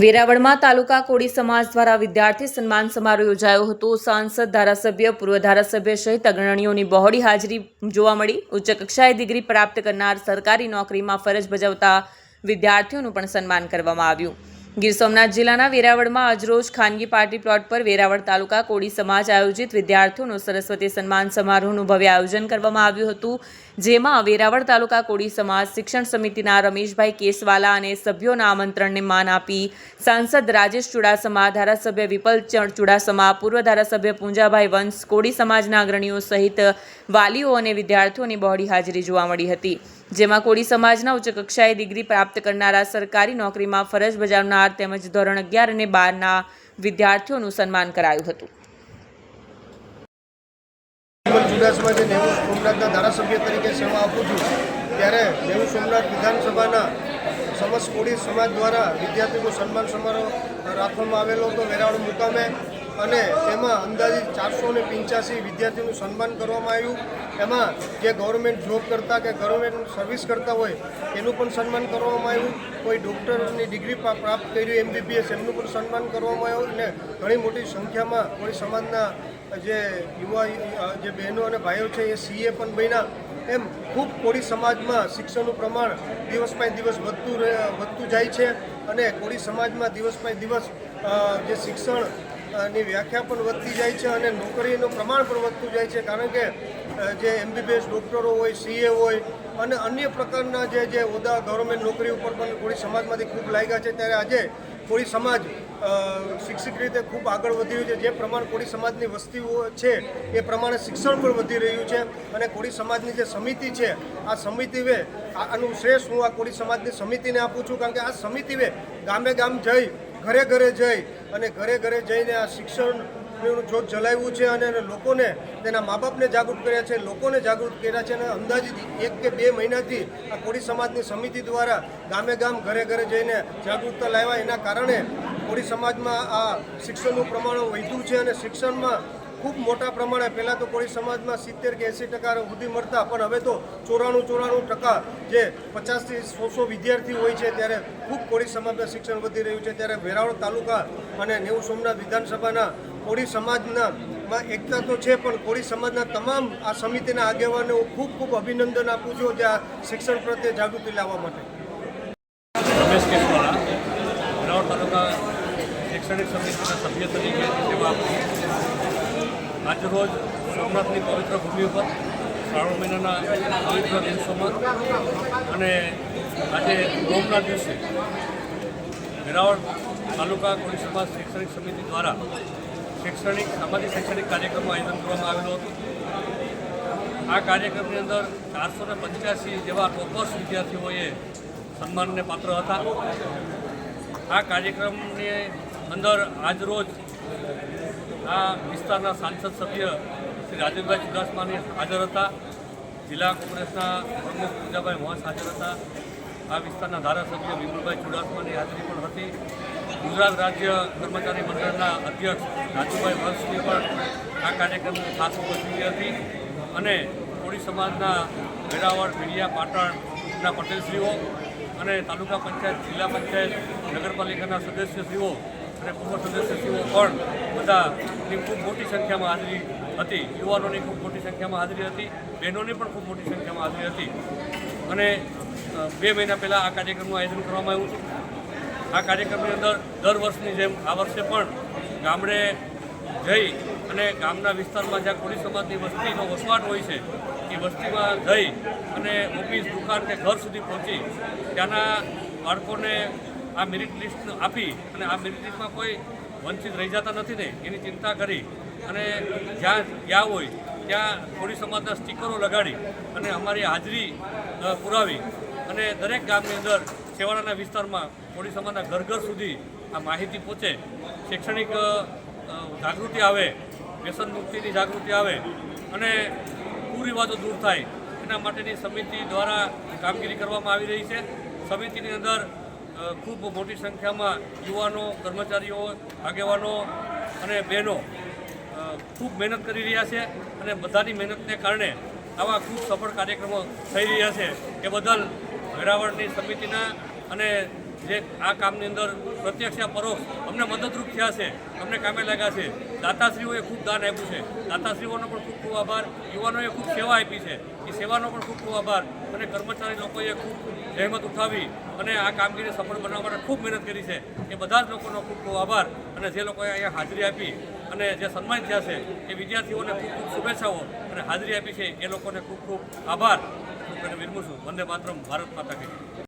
વેરાવળમાં તાલુકા કોળી સમાજ દ્વારા વિદ્યાર્થી સન્માન સમારોહ યોજાયો હતો. સાંસદ ધારાસભ્ય, પૂર્વ ધારાસભ્ય સહિત અગ્રણીઓની બહોળી હાજરી જોવા મળી. ઉચ્ચ કક્ષાએ ડિગ્રી પ્રાપ્ત કરનાર સરકારી નોકરીમાં ફરજ બજાવતા વિદ્યાર્થીઓનું પણ સન્માન કરવામાં આવ્યું. ગીર સોમનાથ જિલ્લાના વેરાવળમાં આજરોજ ખાનગી પાર્ટી પ્લોટ પર વેરાવળ તાલુકા કોળી સમાજ આયોજિત વિદ્યાર્થીઓનું સરસ્વતી સન્માન સમારોહનું ભવ્ય આયોજન કરવામાં આવ્યું હતું, જેમાં વેરાવળ તાલુકા કોળી સમાજ શિક્ષણ સમિતિના રમેશભાઈ કેસવાલા અને સભ્યોના આમંત્રણને માન આપી, સાંસદ રાજેશ ચુડાસમા, ધારાસભ્ય વિપલ ચુડાસમા, પૂર્વ ધારાસભ્ય પૂંજાભાઈ વંશ, કોળી સમાજના અગ્રણીઓ સહિત વાલીઓ અને વિદ્યાર્થીઓની બહોળી હાજરી જોવા મળી હતી. જેમાં કોળી સમાજના ઉચ્ચ કક્ષાએ ડિગ્રી પ્રાપ્ત કરનારા સરકારી નોકરીમાં ફરજ બજાવનાર તેમજ ધોરણ અગિયાર અને બારના વિદ્યાર્થીઓનું સન્માન કરાયું હતું. ચુડાસમા જે સોમનાથના ધારાસભ્ય તરીકે સેવા આપું છું. ત્યારે નેવું સોમનાથ વિધાનસભાના સમસ્ત કોળી સમાજ દ્વારા વિદ્યાર્થીનું સન્માન સમારોહ રાખવામાં આવેલો હતો. વેરાવળ મુકામે અને તેમાં અંદાજિત ચારસો ને પંચ્યાસી વિદ્યાર્થીનું સન્માન કરવામાં આવ્યું. એમાં જે ગવર્મેન્ટ જોબ કરતા કે ગવર્મેન્ટ સર્વિસ કરતા હોય, એનું પણ સન્માન કરવામાં આવ્યું. કોઈ ડૉક્ટરની ડિગ્રી પ્રા- પ્રાપ્ત કર્યું એમબીબીએસ એમનું પણ સન્માન કરવામાં આવ્યું અને ઘણી મોટી સંખ્યામાં કોઈ સમાજના જે યુવા જે બહેનો અને ભાઈઓ છે, એ સીએ પણ બન્યા. એમ ખૂબ કોળી સમાજમાં શિક્ષણનું પ્રમાણ દિવસ બાય દિવસ વધતું વધતું જાય છે અને કોળી સમાજમાં દિવસ બાય દિવસ જે શિક્ષણ ની વ્યાખ્યા પણ વધતી જાય છે અને નોકરીનું પ્રમાણ પણ વધતું જાય છે. કારણ કે જે એમબીબીએસ ડૉક્ટરો હોય સીએ હોય અને અન્ય પ્રકારના જે જે હોદ્દા ગવર્મેન્ટ નોકરી ઉપર પણ કોળી સમાજમાંથી ખૂબ લાગ્યા છે, ત્યારે આજે કોળી સમાજ શિક્ષિત રીતે ખૂબ આગળ વધી રહ્યું છે. જે પ્રમાણે કોળી સમાજની વસ્તીઓ છે, એ પ્રમાણે શિક્ષણ પણ વધી રહ્યું છે અને કોળી સમાજની જે સમિતિ છે, આ સમિતિએ આનું શ્રેષ્ઠ હું આ કોળી સમાજની સમિતિને આપું છું, કારણ કે આ સમિતિએ ગામે ગામ જઈ ઘરે ઘરે જઈ અને ઘરે ઘરે જઈને આ શિક્ષણ જોત જલાવ્યું છે અને લોકોને તેના મા બાપને જાગૃત કર્યા છે, લોકોને જાગૃત કર્યા છે અને અંદાજિત એક કે બે મહિનાથી આ કોળી સમાજની સમિતિ દ્વારા ગામે ગામ ઘરે ઘરે જઈને જાગૃતતા લાવ્યા. એના કારણે કોળી સમાજમાં આ શિક્ષણનું પ્રમાણ વધ્યું છે અને શિક્ષણમાં ખૂબ મોટા પ્રમાણે, પહેલાં તો કોળી સમાજમાં સિત્તેર કે એંસી ટકા સુધી મળતા, પણ હવે તો ચોરાણું ચોરાણું ટકા જે પચાસથી સોસો વિદ્યાર્થી હોય છે, ત્યારે ખૂબ કોળી સમાજમાં શિક્ષણ વધી રહ્યું છે ત્યારે વેરાવળ તાલુકા અને નેવું સોમનાથ વિધાનસભાના કોળી સમાજના માં એકતા તો છે, પણ કોળી સમાજના તમામ આ સમિતિના આગેવાનને હું ખૂબ ખૂબ અભિનંદન આપું છું જે આ શિક્ષણ પ્રત્યે જાગૃતિ લાવવા માટે શૈક્ષણિક સમિતિના સભ્ય તરીકે સેવા આપું. આજરોજ સોમનાથની પવિત્ર ભૂમિ ઉપર શ્રાવણ મહિનાના પવિત્ર દિવસોમાં અને આજે ગોમના દિવસે વેરાવળ તાલુકા કોળી સમાજ શૈક્ષણિક સમિતિ દ્વારા શૈક્ષણિક, સામાજિક શૈક્ષણિક કાર્યક્રમનું આયોજન કરવામાં આવેલું હતું. આ કાર્યક્રમની અંદર ચારસો ને પંચ્યાસી જેવા ટોપર્સ વિદ્યાર્થીઓએ સન્માનને પાત્ર હતા. આ કાર્યક્રમની અંદર આજરોજ આ વિસ્તારના સાંસદ સભ્ય શ્રી રાજેન્દ્રભાઈ ચુડાસમાની હાજર હતા. જિલ્લા કોંગ્રેસના પ્રમુખ પૂજાભાઈ મોહસ હાજર હતા. આ વિસ્તારના ધારાસભ્ય વિમુલભાઈ ચુડાસમાની હાજરી પણ હતી. ગુજરાત રાજ્ય કર્મચારી મંડળના અધ્યક્ષ રાજુભાઈ વંશની પણ આ કાર્યક્રમની ખાસ ઉપસ્થિતિ હતી અને કોળી સમાજના વેરાવળ મીડિયા પાટણના પટેલશ્રીઓ અને તાલુકા પંચાયત, જિલ્લા પંચાયત, નગરપાલિકાના સદસ્યશ્રીઓ અને પૂર્વ સદસ્યશ્રીઓ પણ બધાની ખૂબ મોટી સંખ્યામાં હાજરી હતી. યુવાનોની ખૂબ મોટી સંખ્યામાં હાજરી હતી. બહેનોની પણ ખૂબ મોટી સંખ્યામાં હાજરી હતી. અને બે મહિના પહેલાં આ કાર્યક્રમનું આયોજન કરવામાં આવ્યું હતું. આ કાર્યક્રમની અંદર દર વર્ષની જેમ આ વર્ષે પણ ગામડે જઈ અને ગામના વિસ્તારમાં જ્યાં કોળી સમાજની વસ્તીનો વસવાટ હોય છે, એ વસ્તીમાં જઈ અને ઓફિસ, દુકાન કે ઘર સુધી પહોંચી ત્યાંના બાળકોને આ મેરિટ લિસ્ટ આપી અને આ મેરિટ લિસ્ટમાં કોઈ વંચિત રહી જતા નથી ને, એની ચિંતા કરી અને જ્યાં ગયા હોય, ત્યાં કોળી સમાજના સ્ટીકરો લગાડી અને અમારી હાજરી પુરાવી અને દરેક ગામની અંદર છેવાડાના વિસ્તારમાં કોળી સમાજના ઘર ઘર સુધી આ માહિતી પહોંચે. શૈક્ષણિક જાગૃતિ આવે, વ્યસન મુક્તિની જાગૃતિ આવે અને કુરિવાજો દૂર થાય. એના માટેની સમિતિ દ્વારા કામગીરી કરવામાં આવી રહી છે. સમિતિની અંદર ખૂબ મોટી સંખ્યામાં યુવાનો, કર્મચારીઓ, આગેવાનો અને બહેનો ખૂબ મહેનત કરી રહ્યા છે અને બધાની મહેનતને કારણે આવા ખૂબ સફળ કાર્યક્રમો થઈ રહ્યા છે એ બદલ વેરાવળની સમિતિના અને જે આ કામની અંદર પ્રત્યક્ષ યા પરોક્ષ અમને મદદરૂપ થયા છે, અમને કામે લાગ્યા છે. દાતાશ્રીઓએ ખૂબ દાન આપ્યું છે. દાતાશ્રીઓનો પણ ખૂબ ખૂબ આભાર. યુવાનોએ ખૂબ સેવા આપી છે. એ સેવાનો પણ ખૂબ ખૂબ આભાર. અને કર્મચારી લોકોએ ખૂબ જહેમત ઉઠાવી અને આ કામગીરી સફળ બનાવવા માટે ખૂબ મહેનત કરી છે. એ બધા જ લોકોનો ખૂબ ખૂબ આભાર. અને જે લોકોએ અહીંયા હાજરી આપી અને જે સન્માનિત થયા છે, એ વિદ્યાર્થીઓને ખૂબ ખૂબ શુભેચ્છાઓ અને હાજરી આપી છે. એ લોકોને ખૂબ ખૂબ આભાર. હું વિરમું છું. વંદે માતરમ. ભારત માતા કી જય.